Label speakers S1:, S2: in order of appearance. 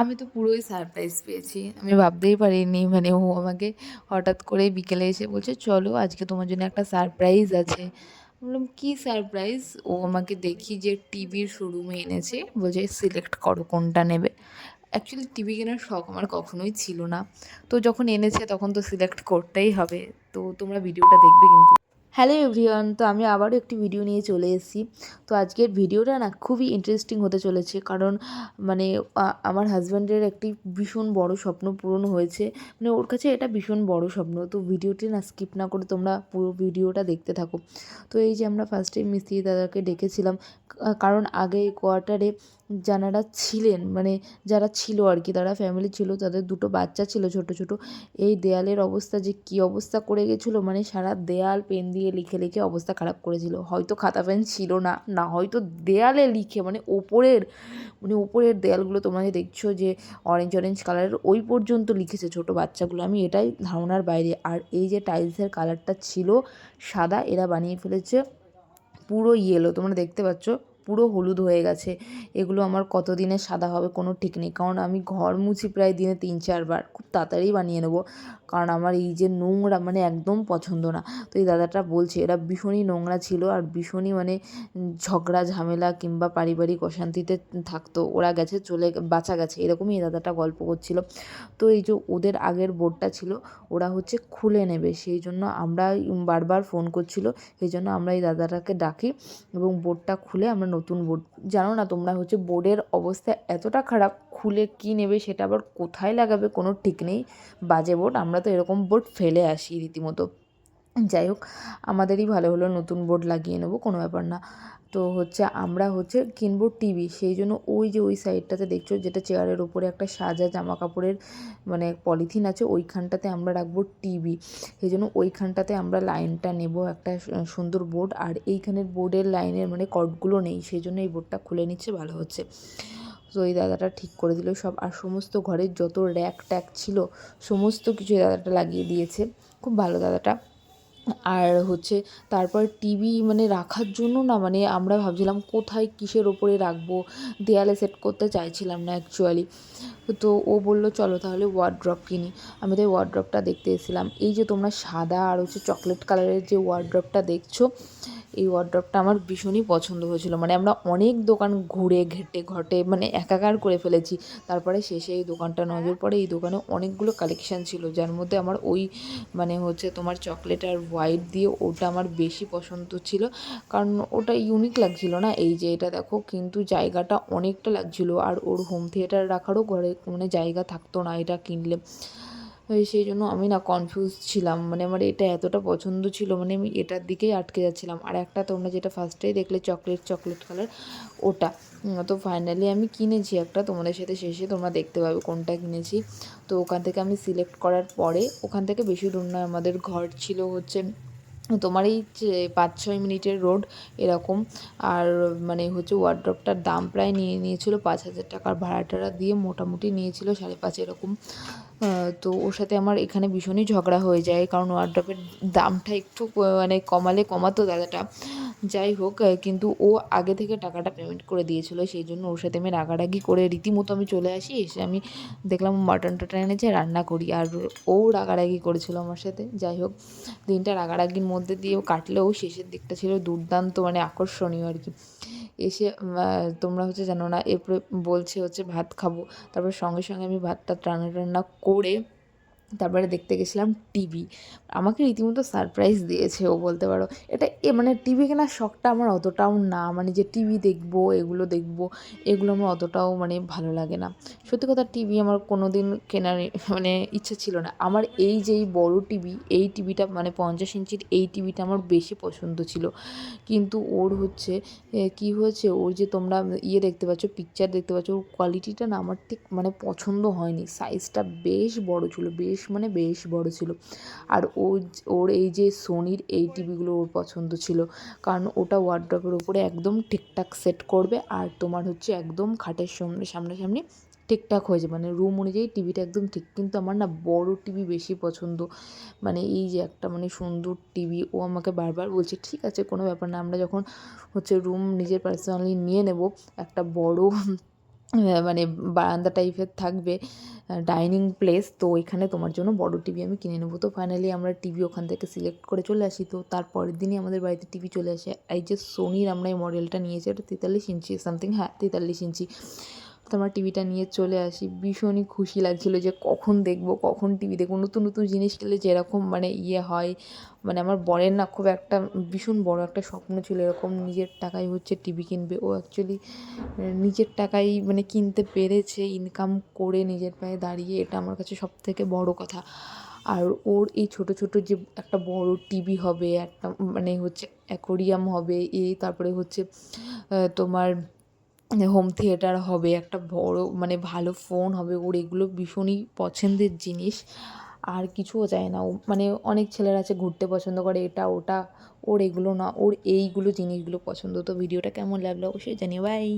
S1: আমি তো পুরোই সারপ্রাইজ পেয়েছি। আমি ভাবতেই পারিনি মানে ও আমাকে হঠাৎ করে বিকেলে এসে বলছে চলো আজকে তোমার জন্য একটা সারপ্রাইজ আছে। বললাম কী সারপ্রাইজ ও আমাকে দেখি যে টিভির শোরুমে এনেছে। বলছে সিলেক্ট করো কোনটা নেবে? অ্যাকচুয়ালি টিভি কেনার শখ আমার কখনোই ছিল না। তো যখন এনেছে তখন তো সিলেক্ট করতেই হবে। তো তোমরা ভিডিওটা দেখবে কিন্তু। হ্যালো এভরিওয়ান, তো আমি আবারও একটি ভিডিও নিয়ে চলে এসেছি। তো আজকের ভিডিওটা না খুবই ইন্টারেস্টিং হতে চলেছে, কারণ মানে আমার হাজব্যান্ডের একটি ভীষণ বড় স্বপ্ন পূরণ হয়েছে। মানে ওর কাছে এটা ভীষণ বড় স্বপ্ন। তো ভিডিওটি না স্কিপ না করে তোমরা পুরো ভিডিওটা দেখতে থাকো। তো এই যে আমরা ফার্স্টে মিস্ত্রি দাদাকে ডেকেছিলাম কারণ আগে কোয়ার্টারে যারা ছিলেন মানে যারা ছিল আর কি, তারা ফ্যামিলি ছিল, তাদের দুটো বাচ্চা ছিল ছোট ছোট, এই দেয়ালের অবস্থা যে কী অবস্থা করে গেছিল মানে সারা দেয়াল পেন দিয়ে লিখে লিখে অবস্থা খারাপ করেছিল। হয়তো খাতা পেন ছিল না না হয়তো দেয়ালে লিখে মানে ওপরের মানে ওপরের দেয়ালগুলো তোমরা যে দেখছ যে অরেঞ্জ অরেঞ্জ কালারের ওই পর্যন্ত লিখেছে ছোট বাচ্চাগুলো। আমি এটাই ধারণার বাইরে। আর এই যে টাইলসের কালারটা ছিল সাদা, এরা বানিয়ে ফেলেছে পুরো ইয়েলো তোমরা দেখতে পাচ্ছ? পুরো হলুদ হয়ে গেছে। এগুলো আমার কত দিনে সাদা হবে কোনো ঠিক নেই। কারণ আমি ঘর মুছি প্রায় দিনে তিন চারবার খুব তাড়াতাড়ি বানিয়ে নেব। কারণ আমার এই যে নোংরা মানে একদম পছন্দ না। তো এই দাদাটা বলছে, এরা ভীষণই নোংরা ছিল আর ভীষণই মানে ঝগড়া, ঝামেলা কিংবা পারিবারিক অশান্তিতে থাকতো। ওরা গেছে, চলে বাঁচা গেছে। এরকমই এই দাদাটা গল্প করছিল। তো এই যে ওদের আগের বোর্ডটা ছিল, ওরা হচ্ছে খুলে নেবে। সেই জন্য আমরা বারবার ফোন করছিল। সেই জন্য আমরা এই দাদাটাকে ডাকি এবং বোর্ডটা খুলে আমরা নতুন বোর্ড। জানো না তোমরা হচ্ছে বোর্ডের অবস্থা এতটা খারাপ, খুলে কি নেবে সেটা আবার কোথায় লাগাবে কোনো ঠিক নেই। বাজে বোর্ড, আমরা তো এরকম বোর্ড ফেলে আসি রীতিমতো। যাই হোক, আমাদেরই ভালো হলো, নতুন বোর্ড লাগিয়ে নেব, কোনো ব্যাপার না। তো হচ্ছে আমরা হচ্ছে কিনবো টিভি, সেই জন্য ওই যে ওই সাইডটাতে দেখছ, যেটা চেয়ারের উপরে একটা সাজা জামা কাপড়ের মানে পলিথিন আছে, ওইখানটাতে আমরা রাখব টিভি। সেই জন্য ওইখানটাতে আমরা লাইনটা নেব, একটা সুন্দর বোর্ড, আর এইখানের বোর্ডের লাইনের মানে কর্ডগুলো নেই, সেই জন্য এই বোর্ডটা খুলে নিচ্ছে, ভালো হচ্ছে। তো এই দাদাটা ঠিক করে দিল সব, আর সমস্ত ঘরের যত র্যাক ট্যাক ছিল, সমস্ত কিছু দাদাটা লাগিয়ে দিয়েছে। খুব ভালো দাদাটা। আর হচ্ছে তারপর টিভি মানে রাখার জন্য না মানে আমরা ভাবছিলাম কোথায় কিসের ওপরে রাখব? দেয়ালে সেট করতে চাইছিলাম না অ্যাকচুয়ালি তো ও বলল, চলো তাহলে ওয়ার্ড্রপ কিনি। আমি তাই ওয়ার্ড্রপটা দেখতে এসেছিলাম। এই যে তোমরা সাদা আর হচ্ছে চকলেট কালারের যে ওয়ার্ড্রপটা দেখছ, এই ওয়ার্ড্রপটা আমার ভীষণই পছন্দ হয়েছিল। মানে আমরা অনেক দোকান ঘুরে, ঘেটে, ঘটে মানে একাকার করে ফেলেছি। তারপরে শেষে এই দোকানটা নজর পড়ে এই দোকানে অনেকগুলো কালেকশান ছিল, যার মধ্যে আমার ওই মানে হচ্ছে তোমার চকলেট আর হোয়াইট দিয়ে ওটা আমার বেশি পছন্দ ছিল। কারণ ওটা ইউনিক লাগছিল না। এই যে এটা দেখো, কিন্তু জায়গাটা অনেকটা লাগছিল। আর ওর হোম থিয়েটার রাখারও ঘরে মানে জায়গা থাকতো না এটা কিনলে। সেই জন্য আমি না কনফিউজ ছিলাম। মানে আমার এটা এতটা পছন্দ ছিল মানে আমি এটার দিকেই আটকে যাচ্ছিলাম। আর একটা তোমরা যেটা ফার্স্টেই দেখলে চকলেট চকলেট কালার ওটা। তো ফাইনালি আমি কিনেছি একটা, তোমাদের সাথে শেষে তোমরা দেখতে পাবে কোনটা কিনেছি। তো ওখান থেকে আমি সিলেক্ট করার পরে, ওখান থেকে বেশি দূর নয়, আমাদের ঘর ছিল হচ্ছে তোমার এই পাঁচ ছয় মিনিটের রোড এরকম, আর মানে হচ্ছে ওয়ার্ড্রপটার দাম প্রায় নিয়ে নিয়েছিল পাঁচ হাজার টাকার ভাড়া টাড়া দিয়ে মোটামুটি নিয়েছিল সাড়ে পাঁচ এরকম। তো ওর সাথে আমার এখানে ভীষণই ঝগড়া হয়ে যায়, কারণ ওয়ার্ড্রপের দামটা একটু মানে কমালে কমাতো দাদাটা। যাই হোক কিন্তু ও আগে থেকে টাকাটা পেমেন্ট করে দিয়েছিল, সেই জন্য ওর সাথে আমি রাগারাগি করে রীতিমতো আমি চলে আসি, এসে আমি দেখলাম মাটন টাটন এনেছে, রান্না করি। আর ও রাগারাগি করেছিল আমার সাথে, যাই হোক, দিনটা রাগারাগির মধ্যে দিয়েও কাটলেও শেষের দিকটা ছিল দুর্দান্ত মানে আকর্ষণীয় আর কি। এসে তোমরা হচ্ছে জানো না, এরপরে বলছে হচ্ছে ভাত খাব, তারপর সঙ্গে সঙ্গে আমি ভাতটা রান্না টান্না করে তারপরে দেখতে গেছিলাম টিভি। আমাকে রীতিমতো সারপ্রাইজ দিয়েছে, ও বলতে পারো। এটা এ মানে টিভি কেনার শখটা আমার অতটাও না। মানে যে টিভি দেখব, এগুলো দেখব, এগুলো আমার অতটাও মানে ভালো লাগে না। সত্যি কথা, টিভি আমার কোনো দিন কেনার মানে ইচ্ছা ছিল না। আমার এই যে এই বড় টিভি, এই টিভিটা মানে পঞ্চাশ ইঞ্চির এই টিভিটা আমার বেশি পছন্দ ছিল। কিন্তু ওর হচ্ছে কী হয়েছে, ওর যে তোমরা ইয়ে দেখতে পাচ্ছ পিকচার দেখতে পাচ্ছ, ওর কোয়ালিটিটা না আমার ঠিক মানে পছন্দ হয়নি। সাইজটা বেশ বড় ছিল, বেশ মানে বেশ বড় ছিল। আর ও ওর এই যে সোনির এই টিভিগুলো ওর পছন্দ ছিল। কারণ ওটা ওয়ার্ড্রপের ওপরে একদম ঠিকঠাক সেট করবে আর তোমার হচ্ছে একদম খাটের সামনে, সামনাসামনি ঠিকঠাক হয়ে যাবে। মানে রুম অনুযায়ী টিভিটা একদম ঠিক। কিন্তু আমার না বড় টিভি বেশি পছন্দ। মানে এই যে একটা মানে সুন্দর টিভি, ও আমাকে বারবার বলছে, ঠিক আছে, কোনো ব্যাপার না। আমরা যখন হচ্ছে রুম নিজের পার্সোনালি নিয়ে নেব, একটা বড় মানে বারান্দা টাইপের থাকবে ডাইনিং প্লেস তো এখানে তোমার জন্য বড় টিভি আমি কিনে নেব। তো ফাইনালি আমরা টিভি ওখান থেকে সিলেক্ট করে চলে আসি। তো তারপরের দিনই আমাদের বাড়িতে টিভি চলে আসে। এই যে সোনির আমরা এই মডেলটা নিয়েছি, এটা তেতাল্লিশ ইঞ্চি সামথিং হ্যাঁ তেতাল্লিশ ইঞ্চি। আমরা টিভিটা নিয়ে চলে আসি। ভীষণই খুশি লাগছিল যে কখন দেখব, কখন টিভি দেখব। নতুন নতুন জিনিস খেলে যেরকম মানে ইয়ে হয় মানে আমার বরের না খুব একটা ভীষণ বড় একটা স্বপ্ন ছিল এরকম নিজের টাকায় হচ্ছে টিভি কিনবে। ও অ্যাকচুয়ালি নিজের টাকায় মানে কিনতে পেরেছে ইনকাম করে নিজের পায়ে দাঁড়িয়ে, এটা আমার কাছে সব থেকে বড় কথা। আর ওর এই ছোট ছোট যে একটা বড় টিভি হবে, একটা মানে হচ্ছে অ্যাকোরিয়াম হবে, এই তারপরে হচ্ছে তোমার হোম থিয়েটার হবে, একটা বড় মানে ভালো ফোন হবে, ওর এগুলো ভীষণই পছন্দের জিনিস। আর কিছুও চায় না। ও মানে অনেক ছেলেরা আছে ঘুরতে পছন্দ করে, এটা, ওটা, ওর এগুলো না, ওর এইগুলো জিনিসগুলো পছন্দ। তো ভিডিওটা কেমন লাগল অবশ্যই জানিও। বাই